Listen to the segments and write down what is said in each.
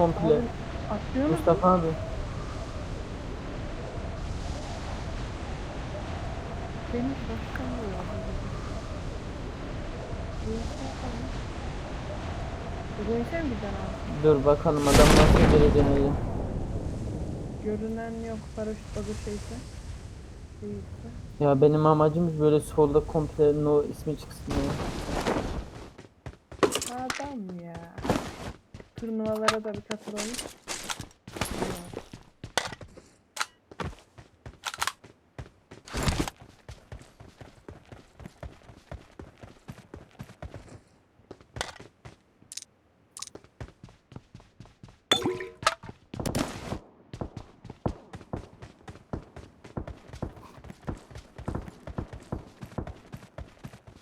komple. Abi atlıyor? Mustafa abi. Başlamıyor abi. Mi? Dur bakalım adam nasıl gelecek öyle. Görünen yok paraşüt adı şeyse. Değilse. Ya benim amacım böyle solda komple no ismi çıksın ya. Adam ya. Turnuvalara da bir katılalım.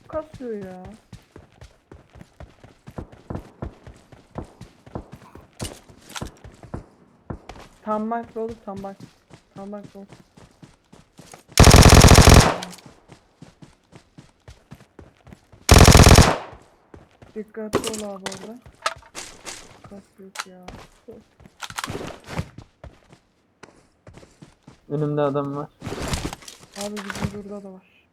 Kasıyor ya. Tambaklı olur tambak. Tambaklı olur. Dikkatli ol abi orada. Kas yok ya. Önümde adam var. Abi bizim burada da var.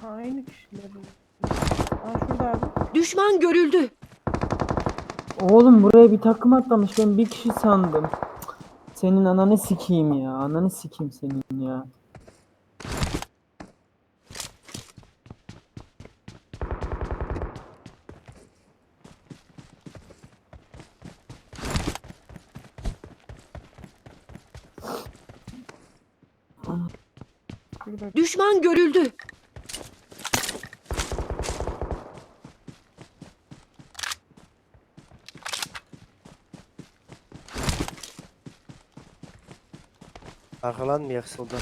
Ha, aynı kişiler. Aa şurada abi. Düşman görüldü. Oğlum buraya bir takım atlamış ben bir kişi sandım. Senin ananı sikeyim ya. Ananı sikeyim senin ya. Düşman görüldü. Arkalanmayak soldan.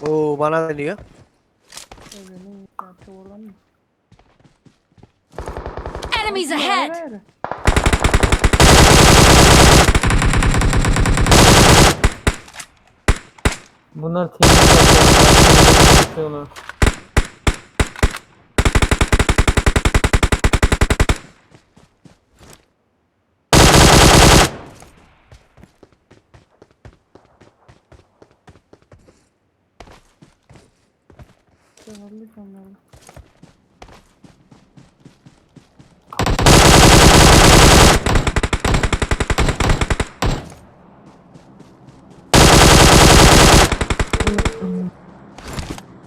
Oo bana deniyor. Enemies ahead. Bunlar temiz yapıyorlar. Severlik onları.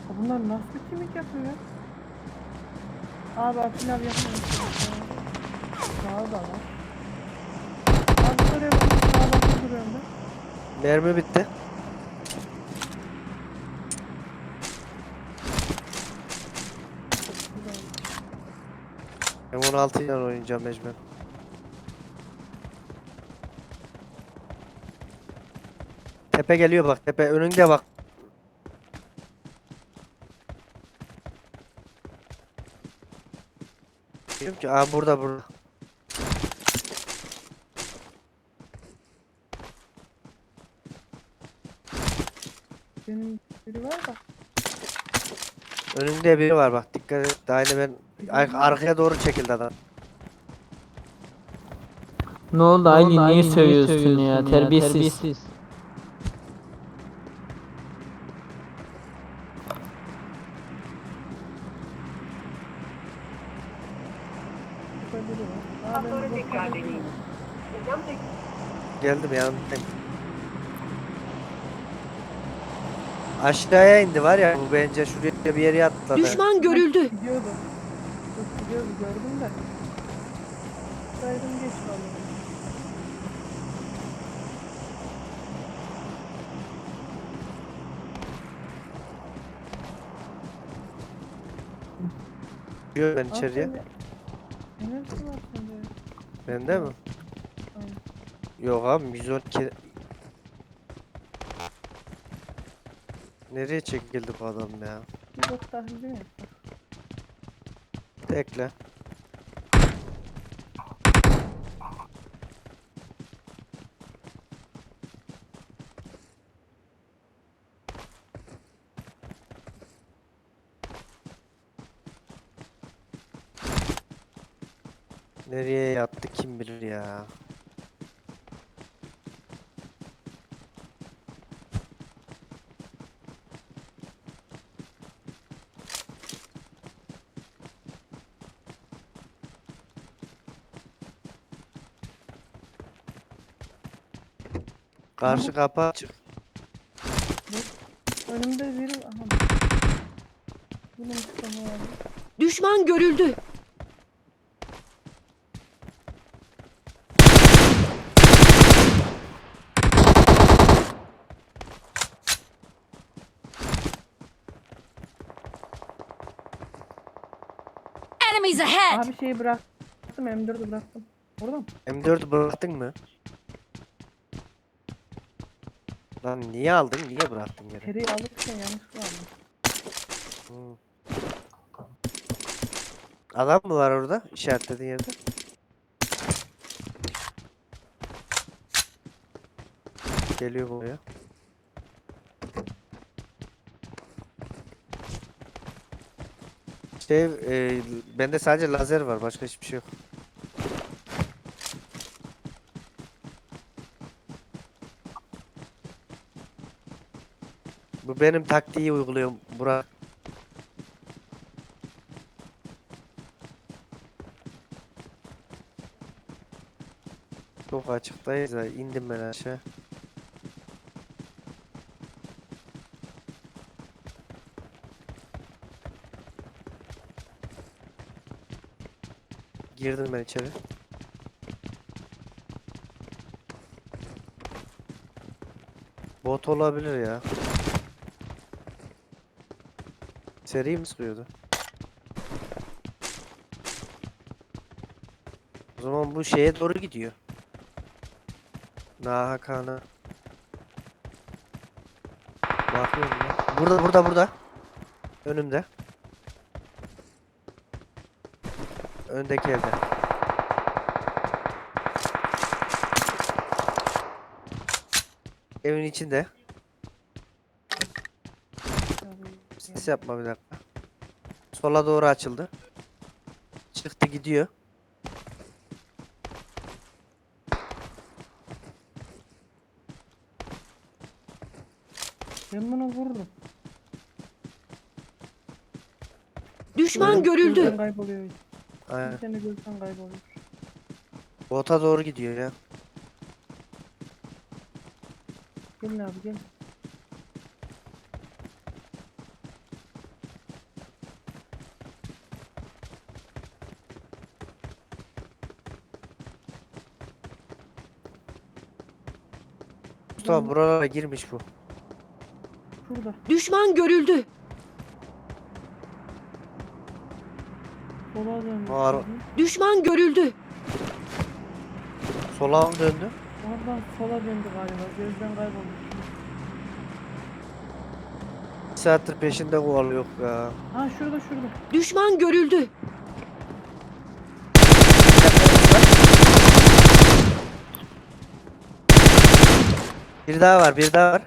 Ya Bunlar nasıl kimlik yapıyor ya? Abi Atilla abi yapıyor. Sağa da var. Abi bakın sağa bakın duruyorum ben. Mermi bitti. Ben 16 ile oynayacağım mecbur. Tepe geliyor bak tepe önünde bak. Ki aa burada burada. Benim biri var da. Önünde biri var bak dikkat et. Daha yine ben ar- arkaya doğru çekildi adam. Ne oldu Aylin niye sövüyorsun ya terbiyesiz. Burada biri var. Aa, ben de bakıyorum. Geldim yanındayım. Aşağıya indi var ya bu bence şuraya bir yere atladı. Düşman görüldü. Gidiyordu. Çok gidiyordu gördüm de. Saydım geç vallahi. Giriyor ben içeriye. sende- Enerji var sende. Bende mi? Yok abi 112 Nereye çekildi bu adam ya? Yok tahmin değil mi? Tekle. Nereye yattı kim bilir ya. Karşı kapı açık. Önümde biri... Aha. Düşman görüldü. Enemies ahead! Abi şeyi bıraktım. M4'ü bıraktım. Orada mı? M4'ü bıraktın mı? Lan niye aldın? Niye bıraktın geri? Periyi alırken yanlışlıkla aldım. Hmm. Adam mı var orada? İşaretlediğin yerde. Geliyor buraya. Şey, e, bende sadece lazer var. Başka hiçbir şey yok. Benim taktiği uyguluyorum. Burak. Çok açıktayız ha. indim ben aşağı. Girdim ben içeri. Bot olabilir ya. Seri mi sıkıyordu? O zaman bu şeye doğru gidiyor. Nahakan'a. Bakıyorum ya. Burada burada burada. Önümde. Öndeki evde. Evin içinde. Ses yapma bir dakika. Sola doğru açıldı. Çıktı gidiyor. Ben bunu vururum. Düşman Gözden görüldü. kayboluyor. Aynen. Bir tane gözden kayboluyor. Bota doğru gidiyor ya. Gelin abi gelin. Buralara girmiş bu. Şurada. Düşman görüldü. Sola döndü. Var. Düşman görüldü. Sola mı döndü? Oradan sola döndü galiba. Gözden kayboldu. Bir saattir peşinde kovalıyor ya. Ha şurada şurada. Düşman görüldü. Bir daha var, bir daha var.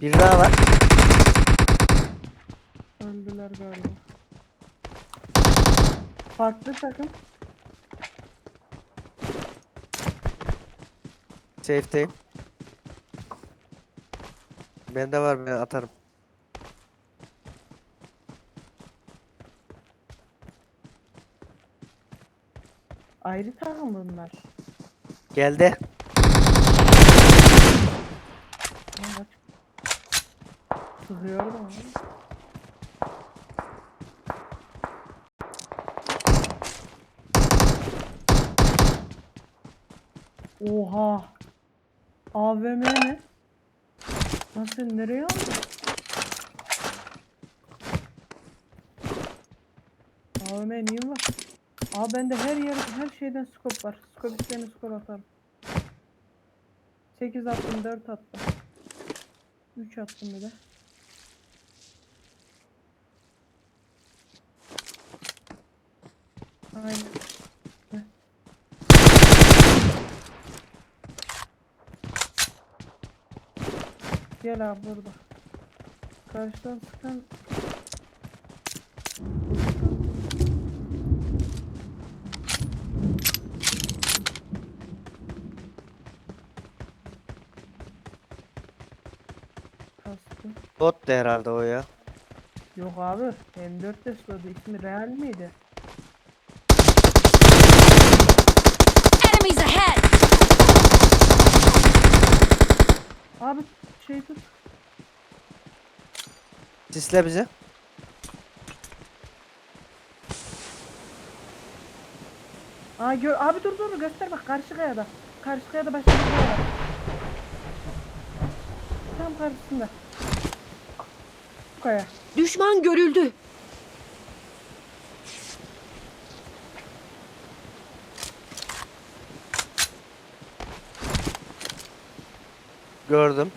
Bir daha var. Öldüler galiba. Farklı takım. Safe'teyim. Bende var ben atarım. Ayrı takım bunlar. Geldi. Lan kaç. Sıkıyordu ama. Oha. AVM ne? Nasıl nereye aldın? AVM neyim var? Aa bende her yer her şeyden skop var. Skop isteyene skop atarım. 8 attım 4 attım. 3 attım bir de. Aynen. Gel abi burada. Karşıdan sıkan Bot da herhalde o ya. Yok abi. M4 de slodu. İsmi Real miydi? Enemies ahead! Abi şey tut. Sisle bizi. Aa gör abi dur dur göster bak karşı kayada. Karşı kayada başka bir kaya var. Tam karşısında. Kaya. Düşman görüldü. Gördüm.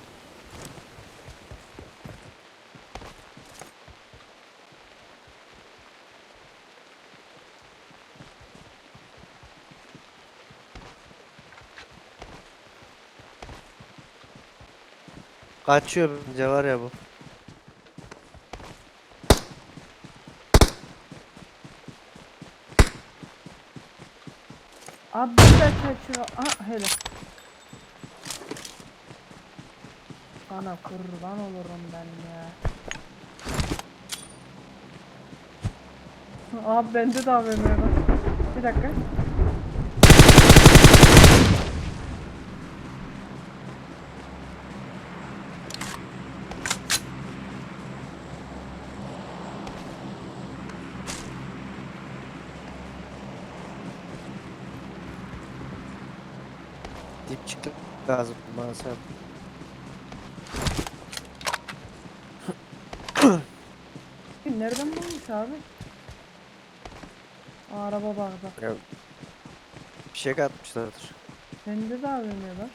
Kaçıyor bence var ya bu. Abi kaçıyor. Aa hele. Sana kurban olurum ben ya. Abi bende de AVM var. Bir dakika. Dip çıktı lazım maalesef. Nereden bulmuş abi? Aa, araba bağda. Ya, bir şey katmışlardır. Bende de AVM var.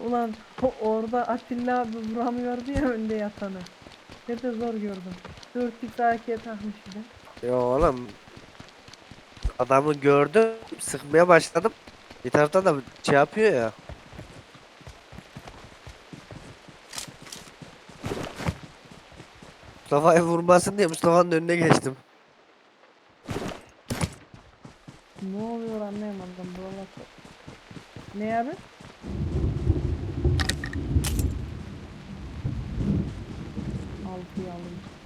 Ulan o- orada Atilla abi vuramıyordu ya önde yatanı. Ne de zor gördüm. 4x AK'ye takmış bir de. Yo oğlum. Adamı gördüm. Sıkmaya başladım. Bir taraftan da şey yapıyor ya. Mustafa'yı vurmasın diye Mustafa'nın önüne geçtim. Ne oluyor anlayamadım buralar. Ne abi? Altıyı alayım.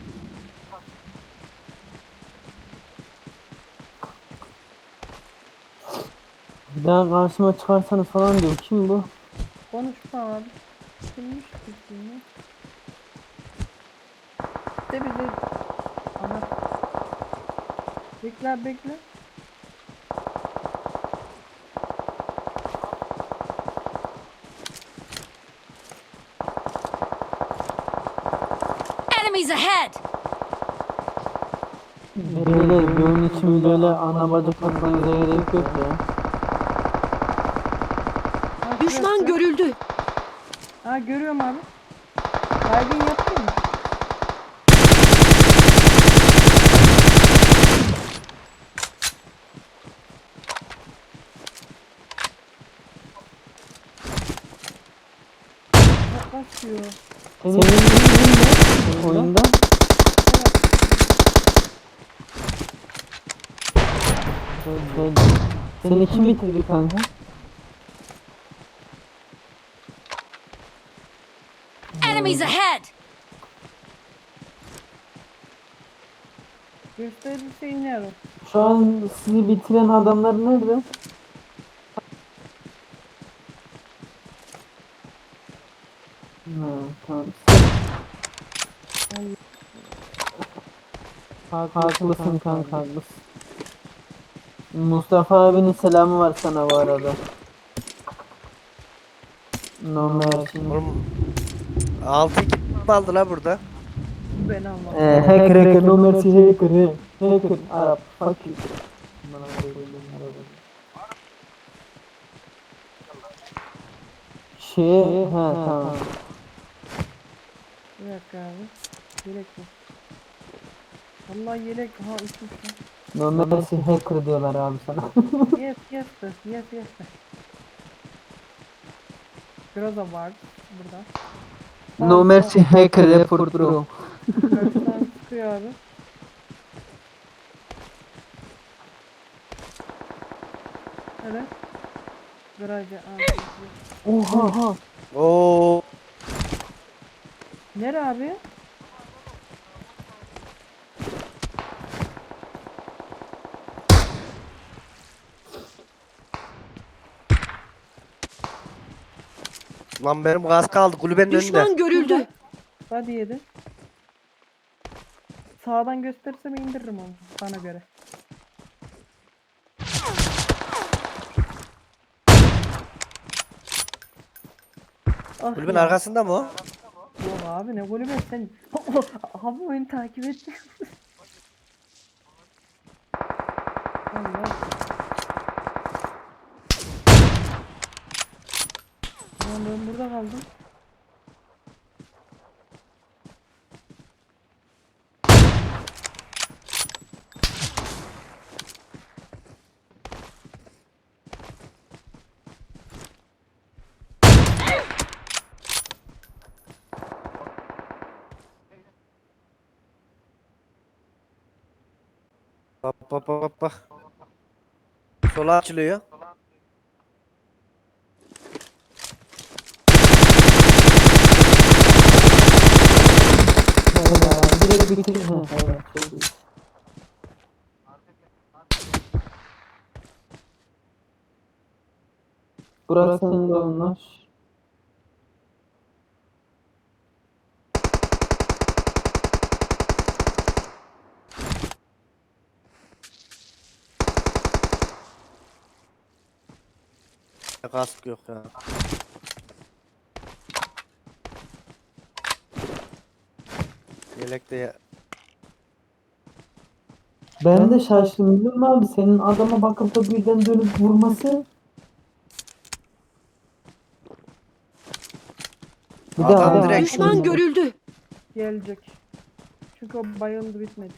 Daha karşıma çıkarsanız falan diyor. Kim bu? Konuşma abi. Kimmiş kimliğini? De bize Ana. Bekle bekle. Enemies ahead! Beyler bir oyun için böyle ana bacı gerek yok ya. Düşman görüldü. Ha görüyorum abi. Baygın yaptın mı? Yaklaşıyor. Senin ne oyunda? Şey, Seni kim bitirdi kanka? Enemies ahead! Gösterirse o. Şu an sizi bitiren adamlar nerede? Ha, tamam. Haklısın kanka haklısın. Mustafa abinin selamı var sana bu arada. Normal şimdi. Oğlum 6 kim aldı la burada? Ben almam. Ee, hacker hacker no mercy hacker he. Hacker Arap fuck you. Şey, ha tamam. Bir dakika abi. Yelek bu. Allah yelek. Ha uçmuş lan. No mercy hacker diyorlar abi sana. Yes yes. Yes yes de. Biraz da var burada. No mercy hacker report bro. Abi. Evet. Aa, Oha. Oo. Nere abi? Lan benim gaz kaldı kulübenin önünde. Düşman görüldü. Hadi yedi. Sağdan gösterirsem indiririm onu bana göre. Ah Kulübenin ya. arkasında mı o? Yok abi ne golü be sen. abi oyunu takip et. Allah. Lan ben burada kaldım. Bak bak bak bak bak. Sola açılıyor. Evet, direkt bitiririz. Ha, evet, çok iyi. Burası senin de onlar. Kask yok ya. Yelek de ya. Ben de şaştım biliyor musun abi? Senin adama bakıp da birden dönüp vurması. Bir Adam adam direkt- Düşman görüldü. Gelecek. Çünkü o bayıldı bitmedi.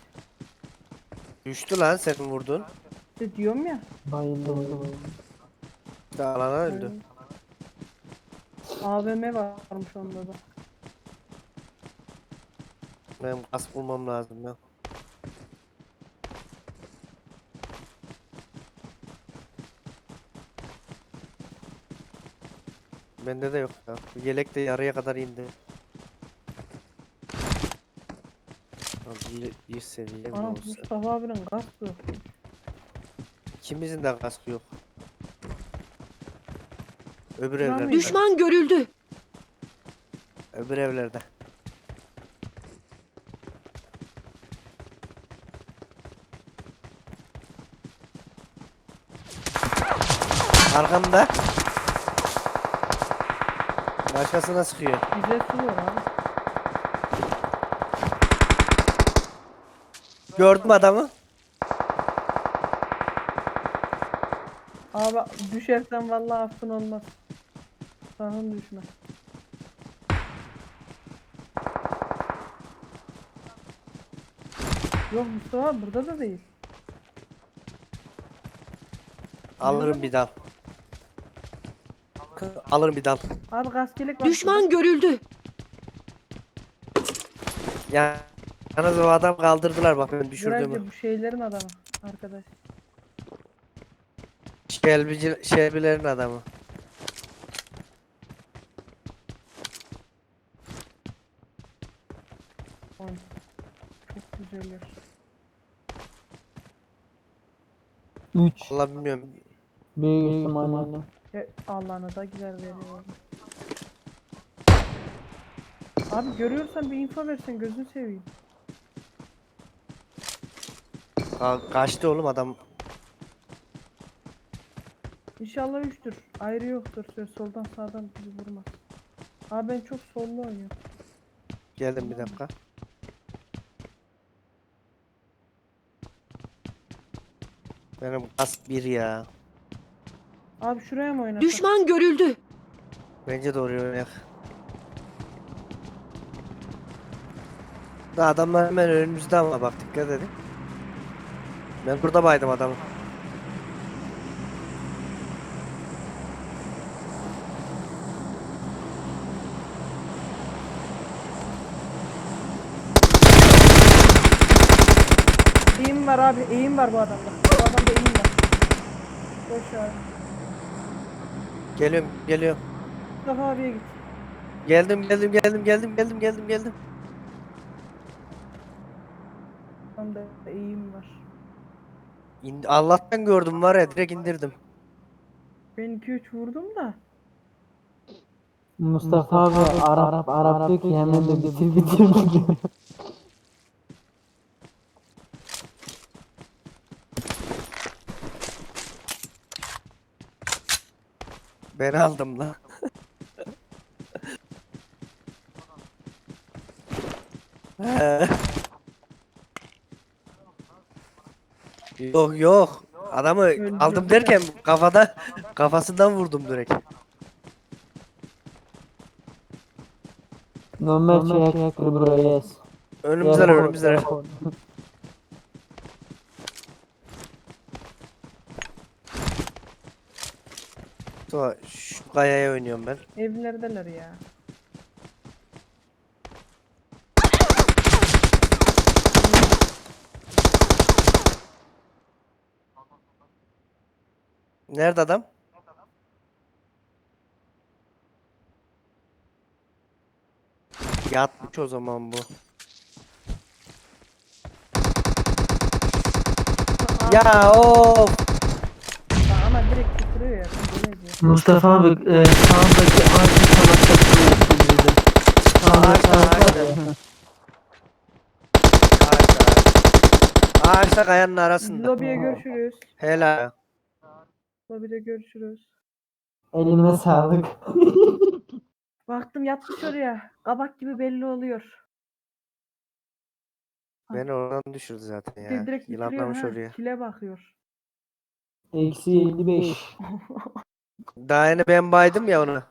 Düştü lan senin vurdun. İşte diyorum ya. Bayıldı bayıldı. Bir de alana öldü. AVM varmış onda da. Benim kask bulmam lazım ya. Bende de yok ya. Bu Yelek de yarıya kadar indi. Abi bir, bir seviye mi olsa? Mustafa abinin kaskı. İkimizin de kaskı yok. Öbür Lan evlerde. Düşman görüldü. Öbür evlerde. Arkamda. Başkasına sıkıyor. Bize suluyor abi. Gördüm adamı. Abi düşersen vallahi affın olmaz. Sakın düşme. Yok Mustafa burada da değil. Alırım bir dal. Alırım bir dal. Abi gaskelik var. Düşman görüldü. Ya yalnız o adam kaldırdılar bak ben şurada. düşürdüğümü. Bu şeylerin adamı. Arkadaş. Şelbici, şelbilerin adamı. Oy. Çok güzeller. 3. Vallahi bilmiyorum. Büyük ihtimalle. E, Allah'ına da güzel veriyor. Abi görüyorsan bir info versen gözünü seveyim. Ka- kaçtı oğlum adam. İnşallah üçtür. Ayrı yoktur. Şöyle soldan sağdan bizi vurmaz. Abi ben çok sollu oynuyorum. Geldim bir dakika. Benim kask bir ya. Abi şuraya mı oynasak? Düşman görüldü. Bence de oraya oynayak. Da adamlar hemen önümüzde ama bak dikkat edin. Ben burada baydım adamı. Eğim var abi. Eğim var bu adamda. Bu adamda eğim var. Koş abi. Geliyorum geliyorum. Mustafa abiye git. Geldim geldim geldim geldim geldim geldim geldim. Onda eğim var. İn- Allah'tan gördüm var ya direkt indirdim. Ben 2-3 vurdum da. Mustafa abi Arap Arap diyor ki hemen de bitir bitir diyor. Ben aldım lan. Yok yok. Adamı aldım de. derken kafada kafasından vurdum direkt. Normal şey hakkı buraya yes. Önümüzden önümüzden. Sonra şu kayaya oynuyorum ben. Evlerdeler ya. Nerede adam? Yatmış o zaman bu. Ya of. Ama direkt tuturuyor ya. Mustafa abi e, sağdaki ağacın salakası Ağaçta, ağaçta. Ağaçta. Ağaçta kayanın arasında. Lobiye görüşürüz. Helal. Lobide görüşürüz. Eline sağlık. Baktım yatmış oraya. Kabak gibi belli oluyor. Beni oradan düşürdü zaten ya. direkt bitiriyor Yılanlamış ha. oraya. Kile bakıyor. Eksi 55. Daha yeni ben baydım ya onu.